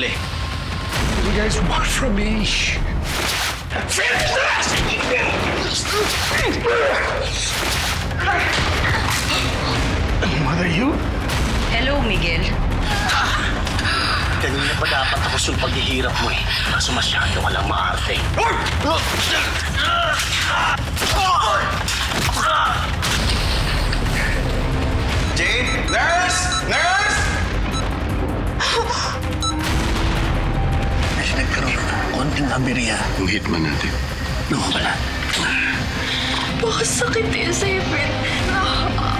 eh. What do you guys want from me? Mother, you? Hello, Miguel. Kanina pa dapat ako sul paghihirap mo eh. Kaso masyado ka lang maarte. Hitman natin. No, wala. Baka sakit isipin na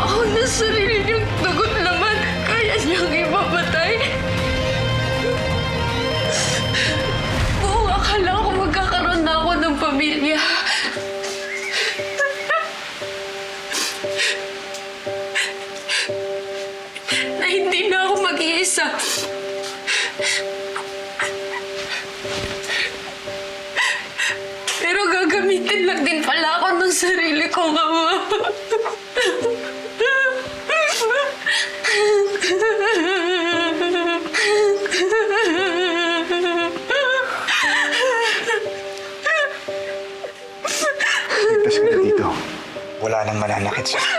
ako na sarili niyang dugot naman kaya niyang ipamatay. Buong akala ko magkakaroon na ako ng pamilya. na hindi na ako mag-iisa. Sarili kong ama. Ligtas na dito. Wala nang mananakit siya.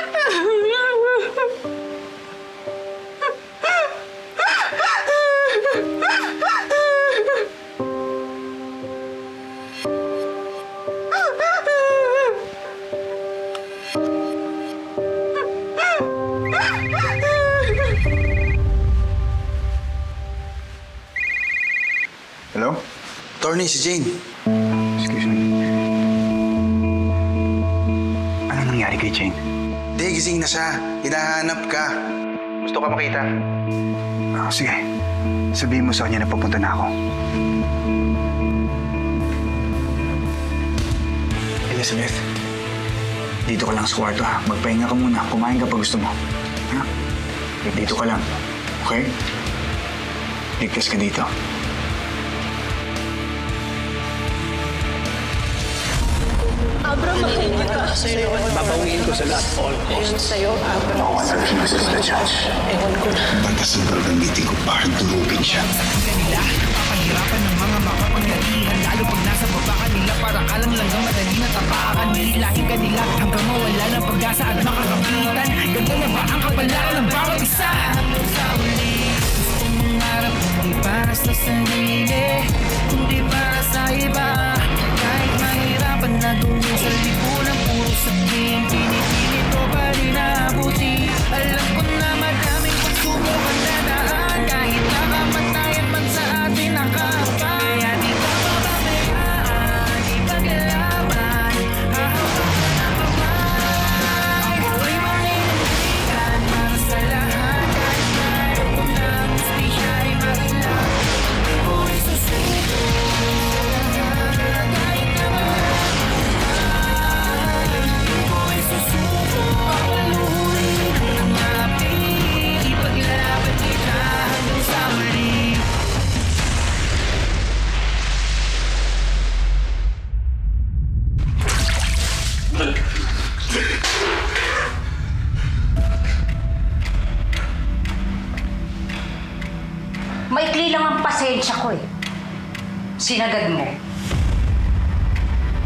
Attorney, si Jane. Excuse me. Ano nangyari kay Jane? Hindi, gising na siya. Hinahanap ka. Gusto ka makita? Ah, sige. Sabihin mo sa kanya na papunta na ako. Elizabeth, dito ka lang sa kwarto ha. Magpahinga ka muna. Kumain ka pag gusto mo. Ha? Dito ka lang. Okay? Ligtas ka dito. Abra, mahal kita. Babawiin ko sa lahat. All Ayun sa'yo, Abra. No one refuses the judge. Ewan ko na. Batas ang gagamitin ko para durugin siya. kanila Papahirapan ng mga makapangyarihan Lalo pag nasa baba kanila Para kalang langgam madali na tapakan Nilahin kanila hanggang mawala ng pag-asa at makakapitan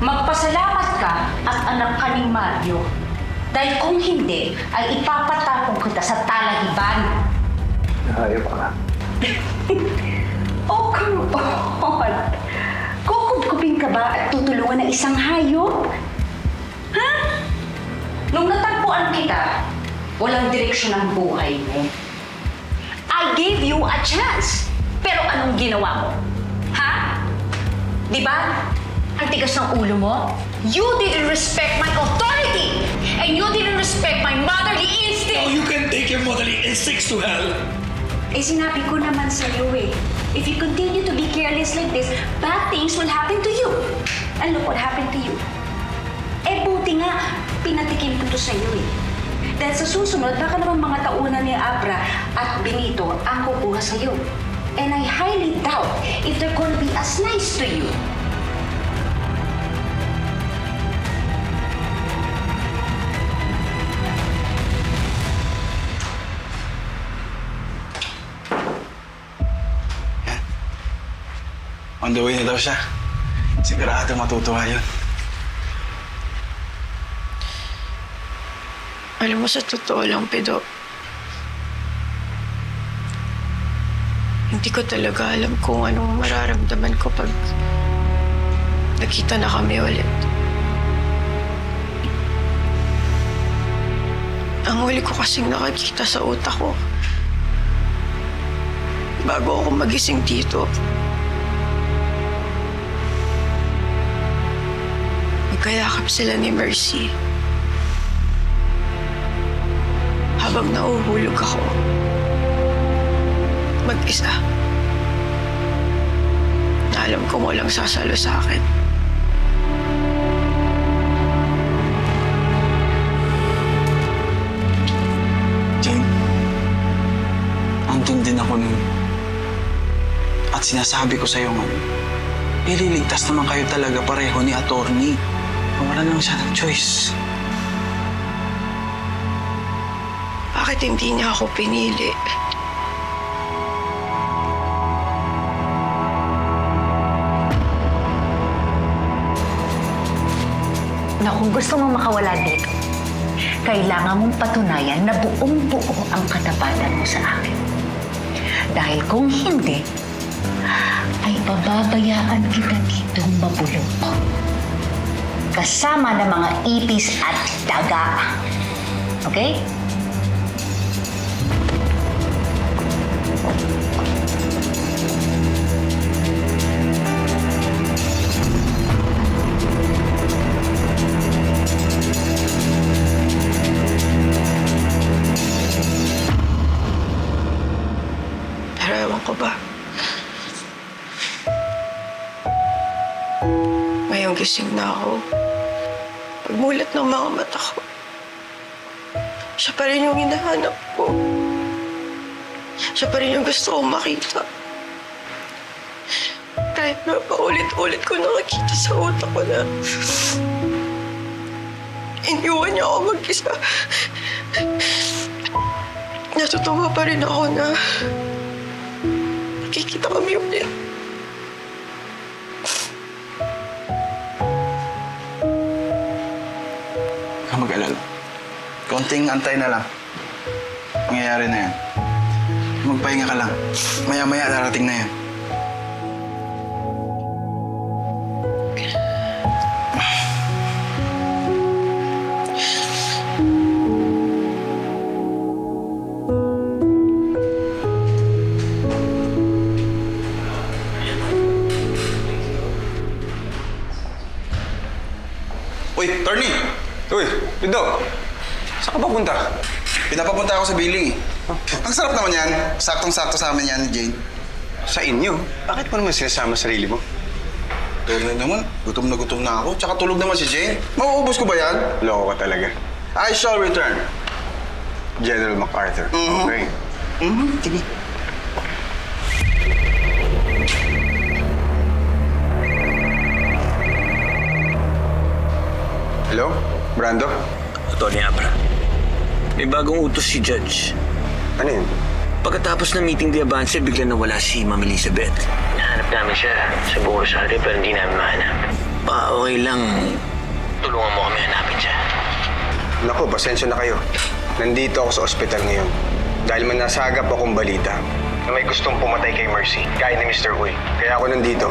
Magpasalamat ka at anak ka ni Mario. Dahil kung hindi, ay ipapatapong kita sa talahiban. Hayop ka nga. Oh, come on! Kukubkubin ka ba at tutulungan ng isang hayop? Ha? Nung natagpuan kita, walang direksyon ang buhay mo. I gave you a chance. Pero anong ginawa mo? Ha? Di ba? Ang tigas ng ulo mo? You didn't respect my authority! And you didn't respect my motherly instinct! You can take your motherly instincts to hell. Eh sinabi ko naman sa'yo eh, if you continue to be careless like this, bad things will happen to you. And look what happened to you. Eh buti nga, pinatikim ko to sa'yo eh. Dahil sa susunod, baka naman mga taunan ni Abra at Benito ang kukuha sa'yo. And I highly doubt if they're gonna be as nice to you. On the way na daw siya. Sigurado matutuwa yun. Alam mo, sa totoo lang, Pido, hindi ko talaga alam kung anong mararamdaman ko pag nakita na kami ulit. Ang huli ko kasing nakakita sa utak ko, bago ako magising dito, magkayakap sila ni Mercy. Habang nauhulog ako, mag-isa. Na alam kong walang sasalo sa akin. Jane, andun din ako nun. At sinasabi ko sa'yo nga, ililigtas naman kayo talaga pareho ni attorney. Wala lang siya ng choice. Bakit hindi niya ako pinili? Na kung gusto mo makawala dito, kailangan mong patunayan na buong buo ang katapatan mo sa akin. Dahil kung hindi, ay pababayaan kita ditong mabulok. Kasama ng mga ipis at daga. Okay? Pero ko ba? Ngayong gising na ako. Pagmulat ng mga mata ko. Siya pa rin yung hinahanap ko. Siya pa rin yung gusto kong makita. Kahit na paulit-ulit ko nakakita sa utak ko na iniwan niya ako mag-isa. Natutuwa pa rin ako na Nakikita kami ulit. Konting antay na lang. Mangyayari na yan. Magpahinga ka lang. Maya-maya darating na yan. Papunta? Pinapapunta ako sa billing eh. Ang sarap naman yan. Saktong-sakto sa amin yan ni Jane. Sa inyo? Bakit mo naman sinasama sarili mo? Pero na naman, gutom na gutom na ako. Tsaka tulog naman si Jane. Mauubos ko ba yan? Loko ka talaga. I shall return. General MacArthur. Mhm. Okay. Mhm, sige. Hello? Brando? Tony Abra. May bagong utos si Judge. Ano yun? Pagkatapos ng meeting di Avance, bigla nawala si Ma'am Elizabeth. Nahanap namin siya sa buong Rosario pero hindi namin mahanap. Ah, okay lang. Tulungan mo kami hanapin siya. Naku, pasensya na kayo. Nandito ako sa ospital ngayon. Dahil man nasagap akong balita na may gustong pumatay kay Mercy, gaya ni Mr. Huy. Kaya ako nandito.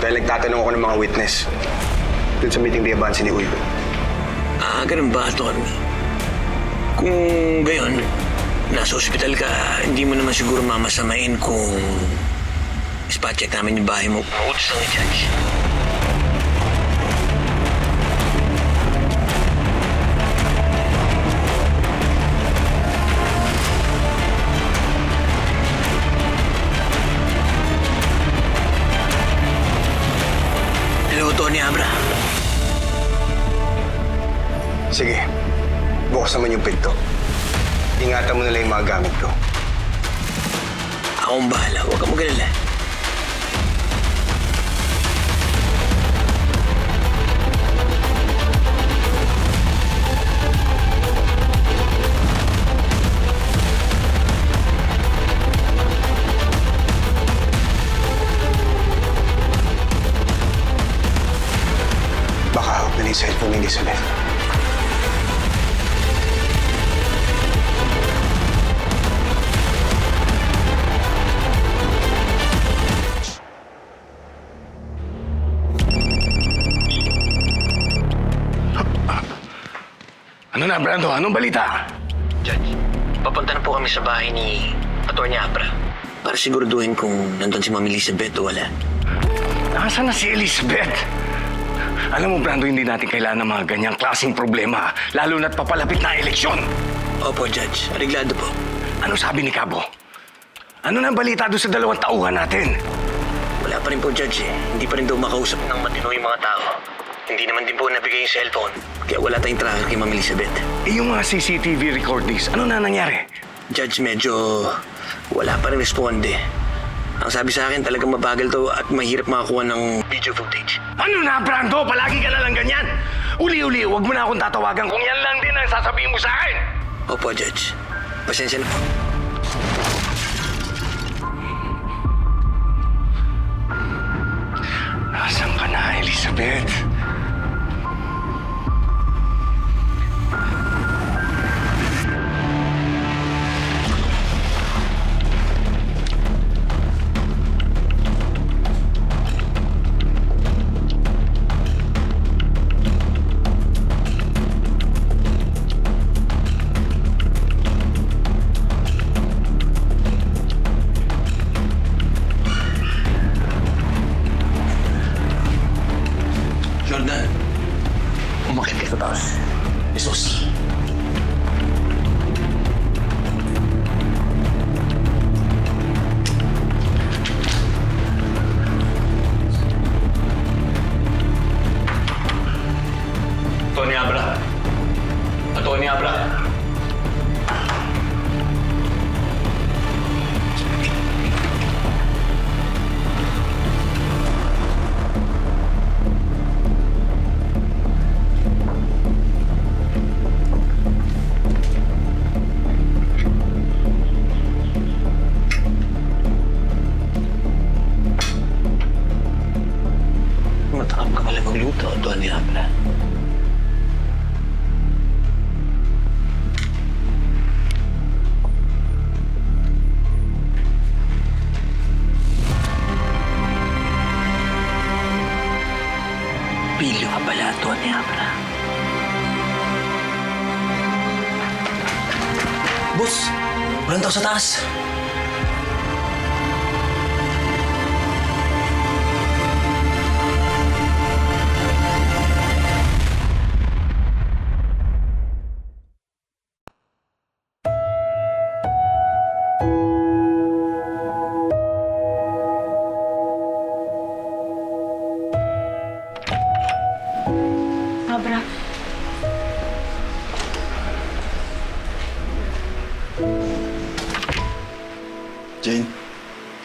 Dahil nagtatanong ako ng mga witness. Doon sa meeting di Avance ni Huy. Ah, ganun ba, Tony? Kung gayon, nasa ospital ka, hindi mo naman siguro mamasamain kung spot check namin yung bahay mo. Mautos lang ni Judge. Hello, Tony Abra. Sige, Bukas naman yung pinto. Ingatan mo na lang yung mga gamit ko. Akong bahala. Huwag kang magalala. Baka hawak na yung cellphone ni Elizabeth. Na, Brando? Anong balita? Judge, papunta na po kami sa bahay ni Atty. Abra para siguraduhin kung nandun si Ma'am Elizabeth o wala. Nasaan na si Elizabeth? Alam mo, Brando, hindi natin kailangan ng mga ganyang klaseng problema, lalo na't papalapit na eleksyon. Opo, Judge. Ariglado po. Ano sabi ni Cabo? Ano na ang balita doon sa dalawang tauhan natin? Wala pa rin po, Judge. Eh. Hindi pa rin daw makausap ng matino yung mga tao. Hindi naman din po nabigay yung cellphone. Kaya wala tayong tracker kay Ma'am Elizabeth. Eh, yung mga CCTV recordings, ano na nangyari? Judge, medyo wala pa rin responde. Ang sabi sa akin, talagang mabagal to at mahirap makakuha ng video footage. Ano na, Brando? Palagi ka na lang ganyan. Uli-uli, wag mo na akong tatawagan kung yan lang din ang sasabihin mo sa akin. Opo, Judge. Pasensya na po. Nasaan ka na, Elizabeth? Pala magluto, Tony Abra. Pilyo ka pala, Tony Abra. Boss, walang sa taas.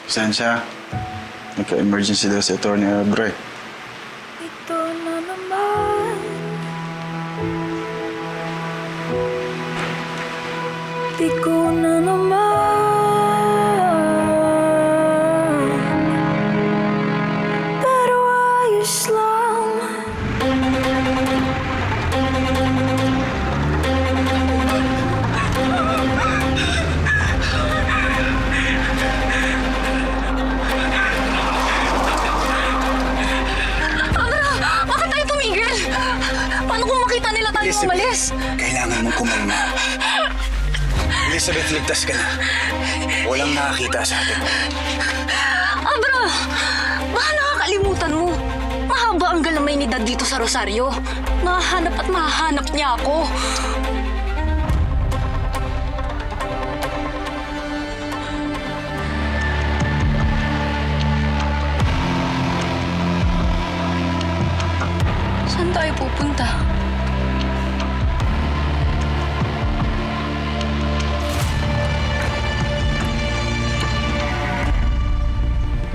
Saan siya? Nagka-emergency daw si Atty. Abra eh. Ito na naman ko na naman Elizabeth, ligtas ka na. Walang nakakita sa atin. Abra, baka nakakalimutan mo. Mahaba ang galamay ni Dad dito sa Rosario. Mahanap at mahanap niya ako. Saan tayo pupunta?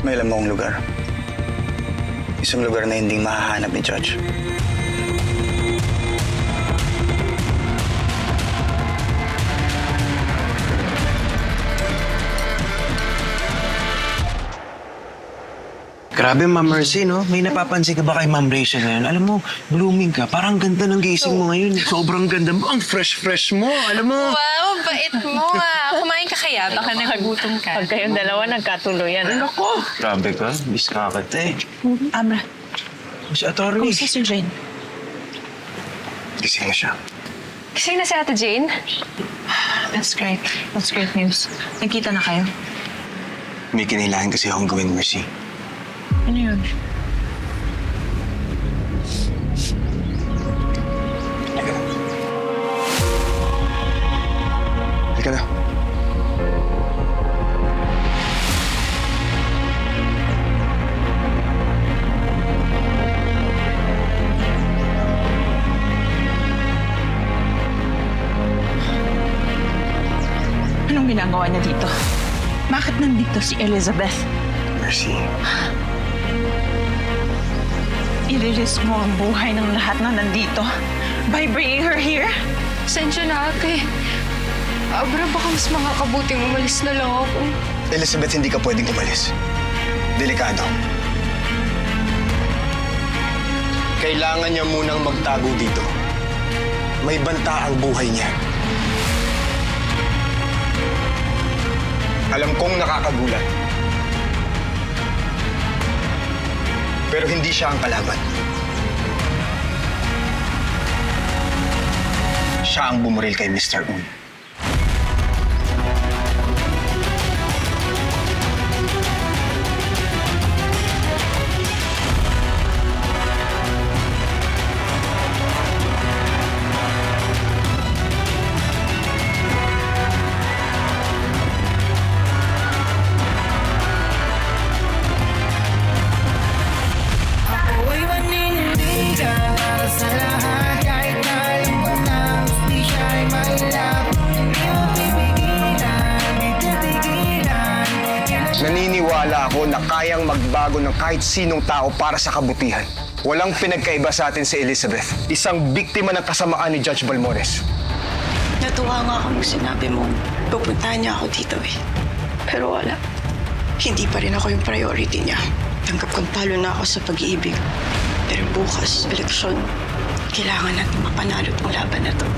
May alam akong lugar. Isang lugar na hindi mahahanap ni Judge. Grabe, Ma'am Mercy, no? May napapansin ka ba kay Ma'am Rachel ngayon? Alam mo, blooming ka. Parang ganda ng gising mo ngayon. Sobrang ganda mo. Ang fresh-fresh mo. Alam mo. Wow, bait mo ah. Kumain ka kaya? Baka nakagutom ka. Pag kayong dalawa nagkatuluyan. Ay, nako. Grabe ka. Miss ka kita eh. Abra, Si attorney. kung si Sir Jane. Gising na siya. Kasi na si Ate Jane. That's great. That's great news. Nagkita na kayo? May kinailangan kasi akong gawin, Mercy. Ano yun? Halika na. Anong ginagawa niya dito? Bakit nandito si Elizabeth? Mercy. Iriris mo ang buhay ng lahat na nandito by bringing her here? Sensya na ate. Abra, baka mas makakabuting umalis na lang ako. Elizabeth, hindi ka pwedeng umalis. Delikado. Kailangan niya munang magtago dito. May banta ang buhay niya. Alam kong nakakagulat. Pero hindi siya ang kalaban. Siya ang bumuril kay Mr. Uy. Na kayang magbago ng kahit sinong tao para sa kabutihan. Walang pinagkaiba sa atin si Elizabeth. Isang biktima ng kasamaan ni Judge Balmores. Natuwa nga ako nung sinabi mo, pupuntahan niya ako dito eh. Pero wala. Hindi pa rin ako yung priority niya. Tanggap kong talo na ako sa pag-iibig. Pero bukas, eleksyon, kailangan natin mapanalo tong laban na to.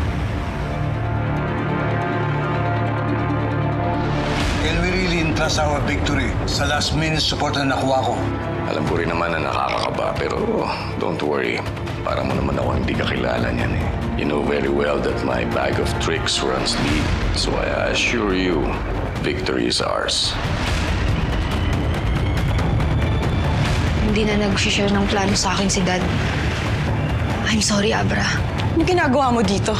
We really entrust our victory sa last minute support na nakuha ko? Alam ko rin naman na nakakakaba, pero don't worry. Para mo naman ako hindi ka kilala niyan eh. You know very well that my bag of tricks runs deep. So I assure you, victory is ours. Hindi na nag-share ng plano sa akin si Dad. I'm sorry, Abra. Ano ginagawa mo dito?